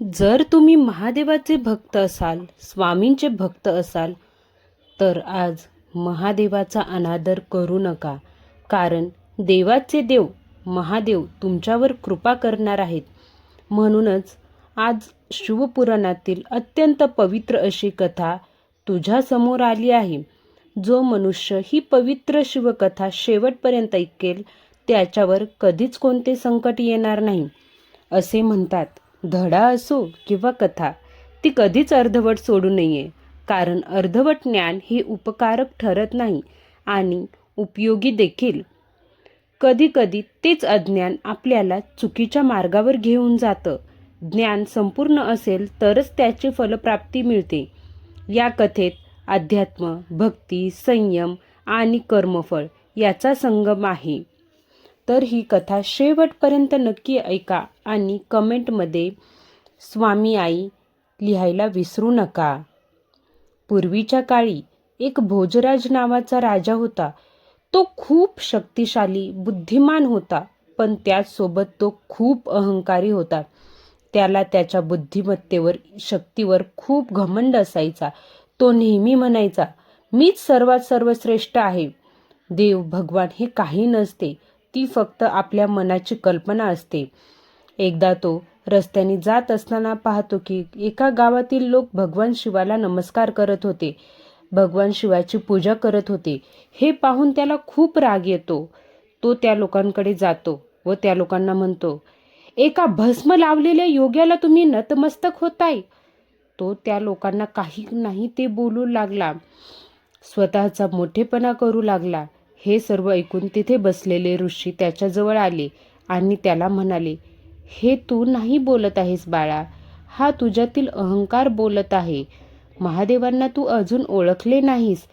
जर तुम्ही महादेवाचे भक्त असाल स्वामींचे भक्त असाल तर आज महादेवाचा अनादर करू नका कारण देवाचे देव महादेव तुमच्यावर कृपा करणार आहेत. म्हणूनच आज शिवपुराणातील अत्यंत पवित्र अशी कथा तुझ्यासमोर आली आहे. जो मनुष्य ही पवित्र शिवकथा शेवटपर्यंत ऐकेल त्याच्यावर कधीच कोणते संकट येणार नाही असे म्हणतात. धडा असो किंवा कथा ती कधीच अर्धवट सोडू नये कारण अर्धवट ज्ञान हे उपकारक ठरत नाही आणि उपयोगी देखील. कधीकधी तेच अज्ञान आपल्याला चुकीच्या मार्गावर घेऊन जातं. ज्ञान संपूर्ण असेल तरच त्याची फलप्राप्ती मिळते. या कथेत अध्यात्म भक्ती संयम आणि कर्मफळ याचा संगम आहे. तर ही कथा शेवटपर्यंत नक्की ऐका आणि कमेंटमध्ये स्वामी आई लिहायला विसरू नका. पूर्वीच्या काळी एक भोजराज नावाचा राजा होता. तो खूप शक्तिशाली बुद्धिमान होता पण त्याचसोबत तो खूप अहंकारी होता. त्याला त्याच्या बुद्धिमत्तेवर शक्तीवर खूप घमंड असायचा. तो नेहमी म्हणायचा मीच सर्वात सर्वश्रेष्ठ आहे. देव भगवान हे काही नसते. ती फक्त आपल्या मनाची कल्पना असते. एकदा तो रस्त्याने जात असताना पाहतो की एका गावातील लोक भगवान शिवाला नमस्कार करत होते. भगवान शिवाची पूजा करत होते. हे पाहून त्याला खूप राग येतो. तो त्या लोकांकडे जातो व त्या लोकांना म्हणतो एका भस्म लावलेल्या योग्याला तुम्ही नतमस्तक होताय. तो त्या लोकांना काही नाही ते बोलू लागला. स्वतःचा मोठेपणा करू लागला. हे सर्व ऐकून तिथे बसलेले ऋषी त्याच्याजवळ आले आणि त्याला म्हणाले हे तू नाही बोलत आहेस बाळा हा तुझ्यातील अहंकार बोलत आहे. महादेवांना तू अजून ओळखले नाहीस.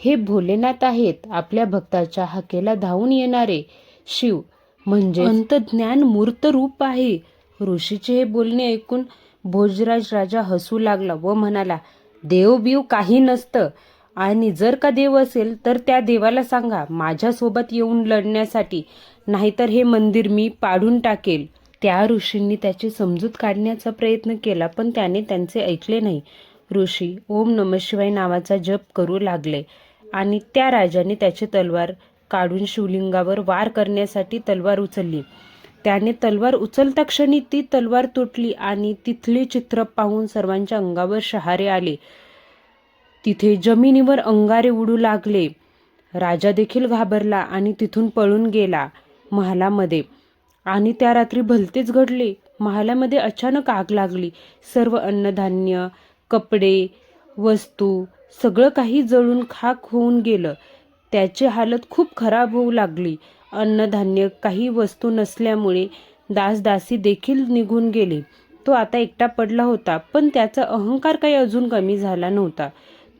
हे भोलेनाथ आहेत आपल्या भक्ताच्या हाकेला धावून येणारे. शिव म्हणजे अंतज्ञान मूर्त रूप आहे. ऋषीचे हे बोलणे ऐकून भोजराज राजा हसू लागला व म्हणाला देव बिव काही नसतं. आणि जर का देव असेल तर त्या देवाला सांगा माझ्यासोबत येऊन लढण्यासाठी. नाहीतर हे मंदिर मी पाडून टाकेल. त्या ऋषींनी त्याची समजूत काढण्याचा प्रयत्न केला पण त्याने त्यांचे ऐकले नाही. ऋषी ओम नमशिवाय नावाचा जप करू लागले आणि त्या राजाने त्याची तलवार काढून शिवलिंगावर वार करण्यासाठी तलवार उचलली. त्याने तलवार उचलता क्षणी ती तलवार तुटली आणि तिथले चित्र पाहून सर्वांच्या अंगावर शहारे आले. तिथे जमिनीवर अंगारे उडू लागले. राजा देखील घाबरला आणि तिथून पळून गेला महालामध्ये. आणि त्या रात्री भलतेच घडले. महालामध्ये अचानक आग लागली. सर्व अन्नधान्य कपडे वस्तू सगळं काही जळून खाक होऊन गेलं. त्याची हालत खूप खराब होऊ लागली. अन्नधान्य काही वस्तू नसल्यामुळे दासदासी देखील निघून गेले. तो आता एकटा पडला होता पण त्याचा अहंकार काही अजून कमी झाला नव्हता.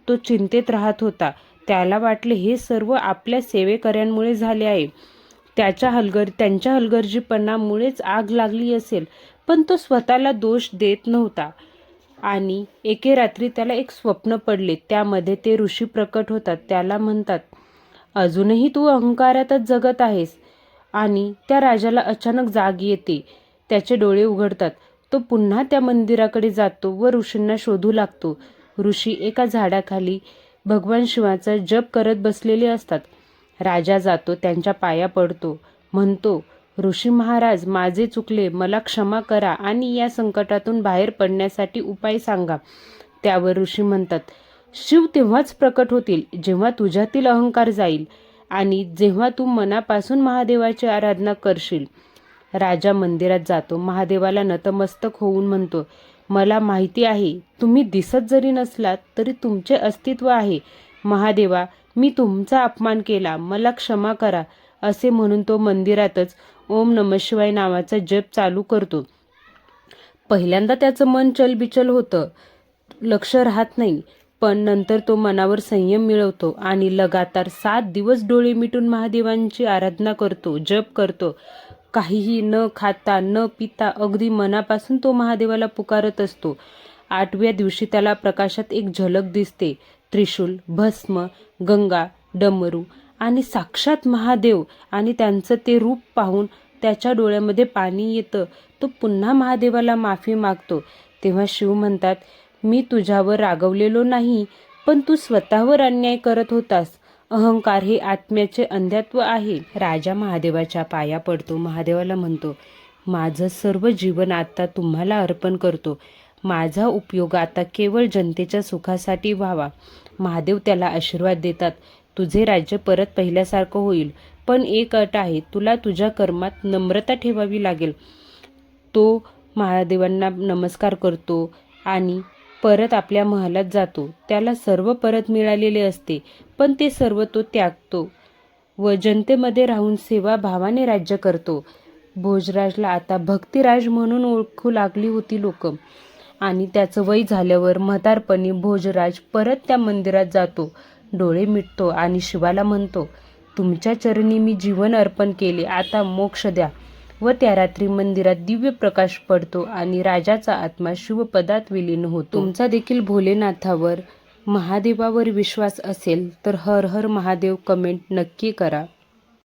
तो चिंतेत राहत होता. त्याला वाटले हे सर्व आपल्या सेवेकऱ्यांमुळे झाले आहे. त्याच्या हलगर त्यांच्या हलगर्जीपणामुळेच आग लागली असेल पण तो स्वतःला दोष देत नव्हता. आणि एके रात्री त्याला एक स्वप्न पडले. त्यामध्ये ते ऋषी प्रकट होतात. त्याला म्हणतात अजूनही तू अहंकारातच जगत आहेस. आणि त्या राजाला अचानक जाग येते. त्याचे डोळे उघडतात. तो पुन्हा त्या मंदिराकडे जातो व ऋषींना शोधू लागतो. ऋषी एका झाडाखाली भगवान शिवाचा जप करत बसलेले असतात. राजा जातो त्यांच्या पाया पडतो. म्हणतो ऋषी महाराज माझे चुकले मला क्षमा करा आणि या संकटातून बाहेर पडण्यासाठी उपाय सांगा. त्यावर ऋषी म्हणतात शिव तेव्हाच प्रकट होतील जेव्हा तुझ्यातील अहंकार जाईल आणि जेव्हा तू मनापासून महादेवाची आराधना करशील. राजा मंदिरात जातो महादेवाला नतमस्तक होऊन म्हणतो मला माहिती आहे तुम्ही दिसत जरी नसलात तरी तुमचे अस्तित्व आहे. महादेवा मी तुमचा अपमान केला मला क्षमा करा असे म्हणून तो मंदिरातच ओम नमशिवाय नावाचा जप चालू करतो. पहिल्यांदा त्याचं मन चलबिचल होतं. लक्ष राहत नाही पण नंतर तो मनावर संयम मिळवतो आणि लगातार सात दिवस डोळे मिटून महादेवांची आराधना करतो जप करतो. काहीही न खाता न पिता अगदी मनापासून तो महादेवाला पुकारत असतो. आठव्या दिवशी त्याला प्रकाशात एक झलक दिसते. त्रिशूल भस्म गंगा डमरू आणि साक्षात महादेव आणि त्यांचं ते रूप पाहून त्याच्या डोळ्यामध्ये पाणी येतं. तो पुन्हा महादेवाला माफी मागतो. तेव्हा शिव म्हणतात मी तुझ्यावर रागवलेलो नाही पण तू स्वतःवर अन्याय करत होतास. अहंकार हे आत्म्याचे अंध्यात्व आहे. राजा महादेवाच्या पाया पडतो. महादेवाला म्हणतो माझं सर्व जीवन आता तुम्हाला अर्पण करतो. माझा उपयोग आता केवळ जनतेच्या सुखासाठी व्हावा. महादेव त्याला आशीर्वाद देतात. तुझे राज्य परत पहिल्यासारखं होईल. पण एक अट आहे तुला तुझ्या कर्मात नम्रता ठेवावी लागेल. तो महादेवांना नमस्कार करतो आणि परत आपल्या महालात जातो. त्याला सर्व परत मिळालेले असते पण ते सर्व तो त्यागतो व जनतेमध्ये राहून सेवा भावाने राज्य करतो. भोजराजला आता भक्तिराज म्हणून ओळखू लागली होती लोक. आणि त्याचं वय झाल्यावर म्हातारपणी भोजराज परत त्या मंदिरात जातो. डोळे मिटतो आणि शिवाला म्हणतो तुमच्या चरणी मी जीवन अर्पण केले आता मोक्ष द्या. व त्या रात्री मंदिरात दिव्य प्रकाश पडतो आणि राजाचा आत्मा शिवपदात विलीन होतो. तुमचा देखील भोलेनाथावर महादेवावर विश्वास असेल तर हर हर महादेव कमेंट नक्की करा.